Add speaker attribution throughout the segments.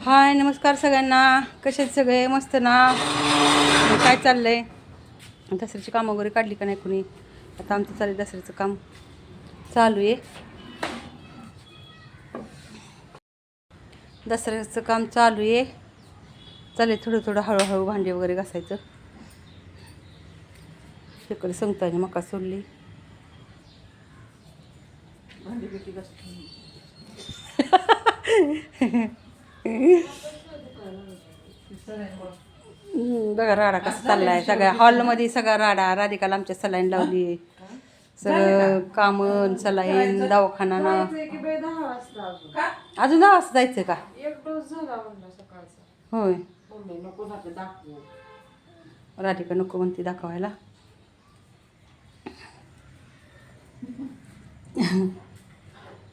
Speaker 1: हाय नमस्कार सगळ्यांना. कसे सगळे? मस्त ना? काय चाललंय? दसऱ्याची कामं वगैरे काढली का नाही कुणी? आता आमचं चालू आहे दसऱ्याचं काम. चालू आहे. दसऱ्याचं काम चालू आहे. चालेल थोडं थोडं हळूहळू भांडी वगैरे घासायचं. तिकडे संगताने मका सोडली. हम्म, बघा राडा कसा चाललाय. सगळ्या हॉलमध्ये सगळा राडा. राधिकाला आमच्या सलाईन लावली. सगळं कामन सलाईन दवाखाना
Speaker 2: अजून?
Speaker 1: दहा वाजता जायचं का?
Speaker 2: एक डोस झाला म्हणलं सकाळचा.
Speaker 1: होय.
Speaker 2: मम्मी नको ना ते दाखवू.
Speaker 1: राधिका नको म्हणते दाखवायला.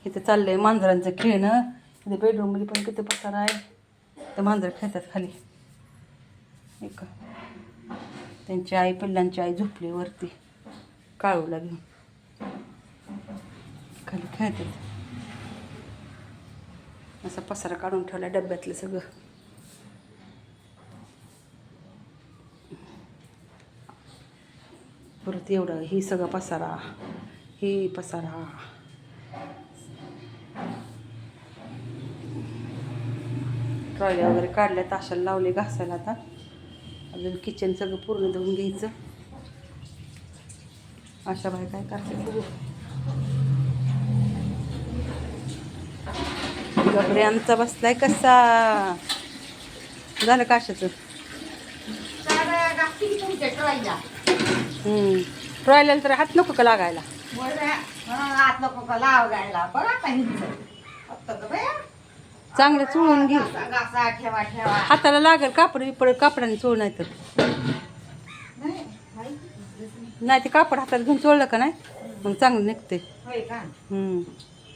Speaker 1: इथं चाललंय मांजरांचं खेळणं. इथे बेडरूममध्ये पण किती पसारा आहे. तर मांजर खेळतात खाली. एक. त्यांची आई पिल्लांची आई झोपली वरती. काळू लागली खाली खेळतात. असा पसारा काढून ठेवला डब्यातलं सगळं. परत एवढं ही सगळं पसारा. ही पसारा. ट्रॉल्या वगैरे काढल्या ताशाला लावले घासायला आता. अजून किचन सगळं पूर्ण धुवून घ्यायचं. अशा बाय काय करते बघू गबरे आमचा बसलाय कसा? झालं काशाचं
Speaker 2: ट्रॉयला
Speaker 1: तर हात नको का लागायला?
Speaker 2: हात नको का लागायला? बघा
Speaker 1: चांगलं चुळून घे.
Speaker 2: घासा घासा, ठेवा ठेवा
Speaker 1: हाताला लागेल कापड बिपड कापडाने चोळ नाही तर.
Speaker 2: नाही,
Speaker 1: ते कापड हातात घेऊन चोळलं का नाही? मग चांगलं निघते
Speaker 2: होय का?
Speaker 1: हम्म.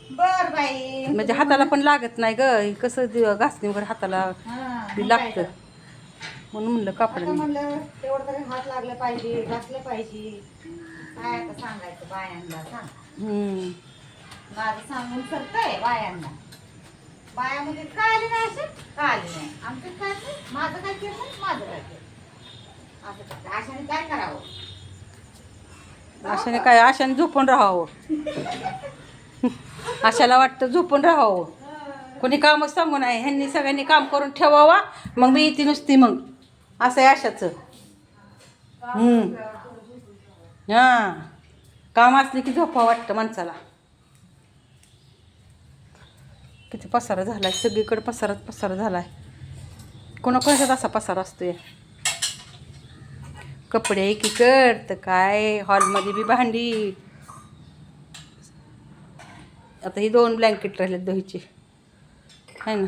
Speaker 2: बर बाई.
Speaker 1: म्हणजे हाताला पण लागत नाही ग. हे कसं घासणी वगैरे हाताला
Speaker 2: हा, मग
Speaker 1: लागतं.
Speaker 2: काय तर.
Speaker 1: म्हणून म्हणलं
Speaker 2: आता
Speaker 1: कापडाने
Speaker 2: म्हणलं तेवढं तरी हात लागले पाहिजे घासले पाहिजे. काय आता सांगायचं बायांना सांग.
Speaker 1: हम्म.
Speaker 2: माझं सांगून सरतंय बायांना. बायामध्ये काय आले नाही असे काय आले नाही? आमचं काय नाही, माझं काय केलं माझं काय केलं असं अशाने काय करावं?
Speaker 1: अशाने काय? अशाने झोपून राहावं. अशाला वाटतं झोपून राहावं. कोणी कामच सांगू नाही ह्यांनी सगळ्यांनी काम करून ठेवावा. मग मी येते नुसती मग. असं आहे आशाचं. हम्म. हां. काम असले की झोपा वाटतं माणसाला. किती पसारा झालाय? सगळीकडे पसाराच पसारा झालाय. कोणाकोणाच्यात असा पसारा असतोय? कपडे एकीकड तर काय? हॉलमध्ये बी भांडी. आता ही दोन ब्लँकेट राहिलेत दहीचे आहे ना?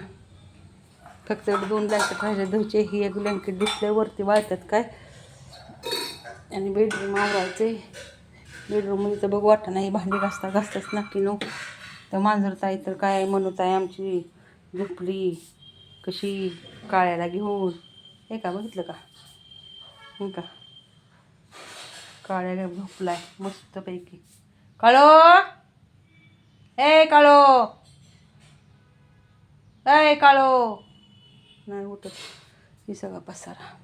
Speaker 1: फक्त दोन ब्लँकेट राहिले दहीचे ही एक ब्लँकेट दिसले वरती वाळतात काय? आणि बेडरूम आवरायचे बेडरूममध्ये तर बघ वाटा नाही भांडी घासता घासताच नक्की नऊ तर मांजरताई तर काय म्हणताय आमची झोपली. कशी? काळ्याला घेऊन हे का बघितलं का? हे का? काळ्या झोपलाय मस्तपैकी. काळो! ए काळो! ए काळो! नाही उठत. ही सगळा पसारा.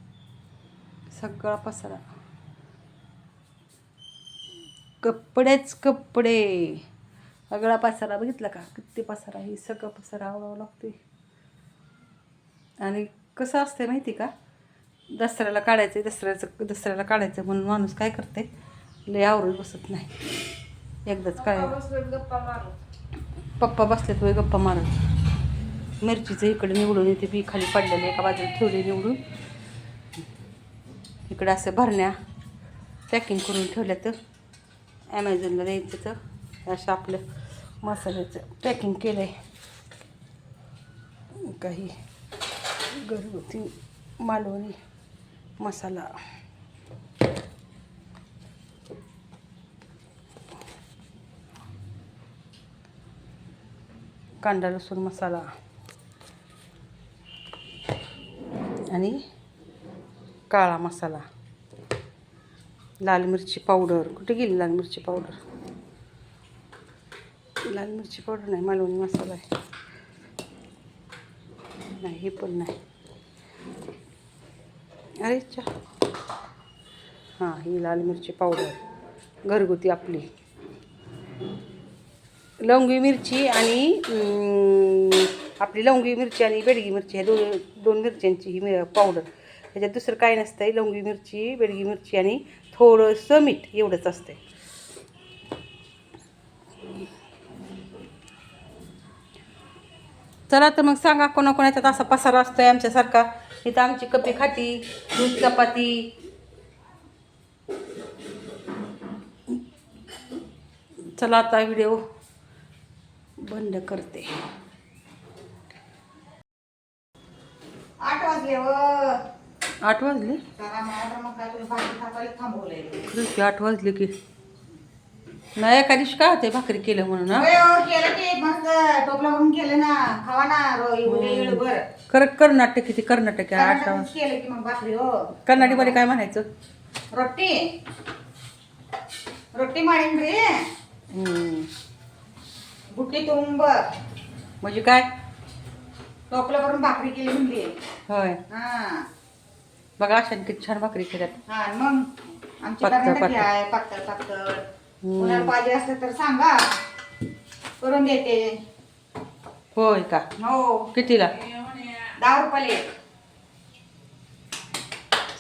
Speaker 1: सगळा पसारा. कपडेच कपडे. सगळा पसारा बघितला का? किती पसारा? ही सगळं पसारा आवडावं लागते आणि कसं असते माहिती का? दसऱ्याला काढायचं दसऱ्याचं दसऱ्याला काढायचं म्हणून माणूस काय करते लय आवरून बसत नाही. एकदाच काय पप्पा बसलेत वय गप्पा मारत मिरचीचं इकडे निवडून येते बी खाली पडलेले एका बाजूला ठेवले निवडून. इकडे असं भरण्या पॅकिंग करून ठेवल्या तर ॲमेझॉनला द्यायचं तर असं आपलं मसाल्याचं पॅकिंग केलं आहे काही घरगुती मालवणी मसाला. कांदा लसूण मसाला. आणि काळा मसाला. लाल मिरची पावडर. कुठे गेली लाल मिरची पावडर? लाल मिरची पावडर नाही मालवणी मसाला आहे. नाही हे पण नाही. अरे चा. हां ही लाल मिरची पावडर. घरगुती आपली. लवंगी मिरची आणि आपली लवंगी मिरची आणि बेडगी मिरची ह्या दोन दोन मिरच्यांची ही पावडर. ह्याच्यात दुसरं काय नसतंय लवंगी मिरची बेडगी मिरची आणि थोडंसं मीठ एवढंच असतंय. चला तर मग सांगा कोणाकोणाच्यात असा पसारा असतोय आमच्यासारखा. इथं आमची कपी खाती दूध चपाती. चला आता व्हिडिओ बंद करते.
Speaker 2: आठ वाजले व
Speaker 1: आठ वाजले? आठ वाजले की. नाही एका का काय होते भाकरी केलं म्हणून हो,
Speaker 2: ना खावा ना
Speaker 1: हो. कर्नाटक किती कर्नाटक
Speaker 2: कर्नाटकमध्ये की मग भाकरी हो.
Speaker 1: काय म्हणायचं?
Speaker 2: रोटी रोटी मारीन रे.
Speaker 1: हम्म.
Speaker 2: बुट्टी तुंब
Speaker 1: म्हणजे काय?
Speaker 2: टोपला करून भाकरी केली म्हणली.
Speaker 1: होय.
Speaker 2: हा.
Speaker 1: बघा अशा किती छान भाकरी केल्यात.
Speaker 2: हा मग आमच्या
Speaker 1: पातळ,
Speaker 2: कर्नाटकी
Speaker 1: पातळ
Speaker 2: पातळ. कुणाला पाहिजे असलं तर सांगा. करून देते.
Speaker 1: होय का?
Speaker 2: हो.
Speaker 1: कितीला?
Speaker 2: दहा रुपयाला एक.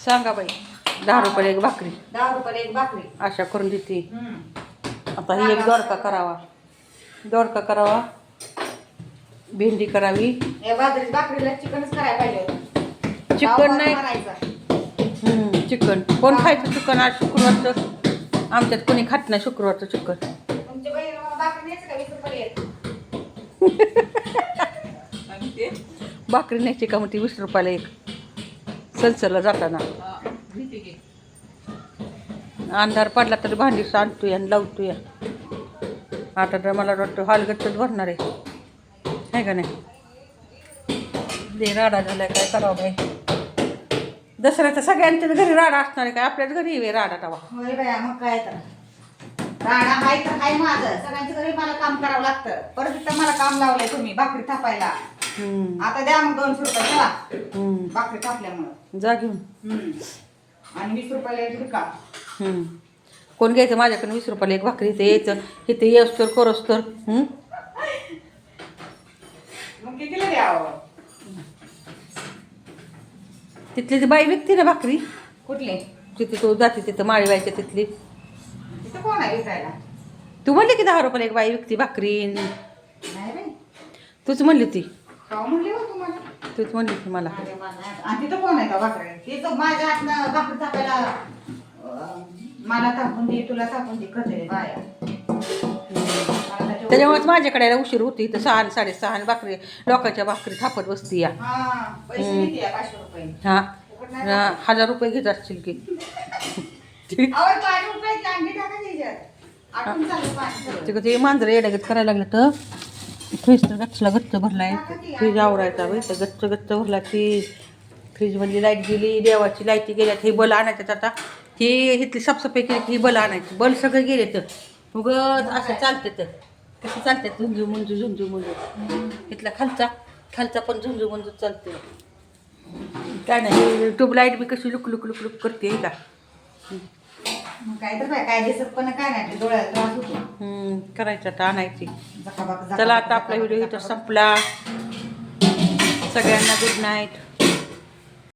Speaker 1: सांगा बाई. दहा रुपयाला एक भाकरी.
Speaker 2: दहा रुपयाला एक भाकरी.
Speaker 1: अशा करून देते.
Speaker 2: हम्म.
Speaker 1: आता ही एक दोडका करावा. दोडका करावा. भेंडी करावी.
Speaker 2: या भाकरीला चिकनच करायला पाहिजे. होतं.
Speaker 1: चिकन नाही.
Speaker 2: करायचं.
Speaker 1: हम्म, चिकन. कोण खायचं चिकन आज शुक्रवारचं? आमच्यात कोणी खात नाही शुक्रवारचं
Speaker 2: मला भाकरी न्यायचं का?
Speaker 1: मग ती वीस रुपयाला एक? सलसरला जाताना. अंधार पडला तरी भांडी सांडतोय आणि लावतोय. आता तर मला वाटतं हालगट्टच भरणार आहे. आहे का नाही? दे राडा झालाय काय करावं बाई? दसऱ्याचा सगळ्यांच्याच घरी राडा असणार आहे काय? आपल्याच घरी आहे राडा तवा.
Speaker 2: होय बाया मग काय तर. राणा हाय तर हाय माझं. सगळ्यांच्या घरी मला काम करावं लागतं. परत इथं मला काम लावलंय तुम्ही भाकरी थापायला. आता द्या मग दोनशे रुपये चला. भाकरी थापल्यामुळं.
Speaker 1: जा घेऊन.
Speaker 2: हम्म. आणि वीस रुपयाला एक का
Speaker 1: हम्म. कोण घ्यायचं? माझ्याकडे वीस रुपयाला एक भाकरी इथे यायचं. इथे येस तर करोस तर. हम्म?
Speaker 2: मग कितीला द्यावं?
Speaker 1: तिथली ती बाई विकते ना भाकरी?
Speaker 2: कुठले?
Speaker 1: तिथे तो जाते तिथं माळीबाईच्या तिथली.
Speaker 2: तिथं कोण आहे विकायला?
Speaker 1: तू म्हणली की दहा रुपयाला एक बाई विकती भाकरी.
Speaker 2: नाही
Speaker 1: तूच म्हणली ती.
Speaker 2: म्हणले हो तुम्हाला
Speaker 1: तूच म्हणली की मला.
Speaker 2: अरे मला- आणि तिथं कोण आहे का भाकरी? माझ्या हातनं भाकरी थापायला अं, मला थापून दे तुला थापून दे करते बाया.
Speaker 1: त्याच्यामुळेच माझ्याकडे उशीर होती इथं सहा आणि साडेसहा आणि भाकरी लोकांच्या भाकरी थापत बसती या.
Speaker 2: हा
Speaker 1: हजार रुपये घेत असतील की. तिकडे ते मांजर येड्यागत करायला लागलं तर. फ्रीज तर गच्चला गच्च भरलाय. फ्रीज आवरायचा बाई तर गच्च गच्च भरला की फ्रीजमधली लाइट गेली देवाची लाईटी गेल्या हे बल आणायच्यात आता. ही इथली साफसफाई केली की ही बल आणायची. बल सगळे गेले तर. उगत असं चालते तर. कसं चालते झुंजू मुंजू झुंजू मुंजू इथला खालचा खालचा पण झुंजू मुंजू चालते काय नाही ट्यूबलाईट बी कशी लुक लुक लुक लुक करते का?
Speaker 2: मग काय तर बाय, काय दिसत पण काय नाही डोळ्याला त्रास होतो.
Speaker 1: हम्म, करायचं आता आणायची. चला आता आपला व्हिडिओ इथं. संपला. सगळ्यांना गुड नाईट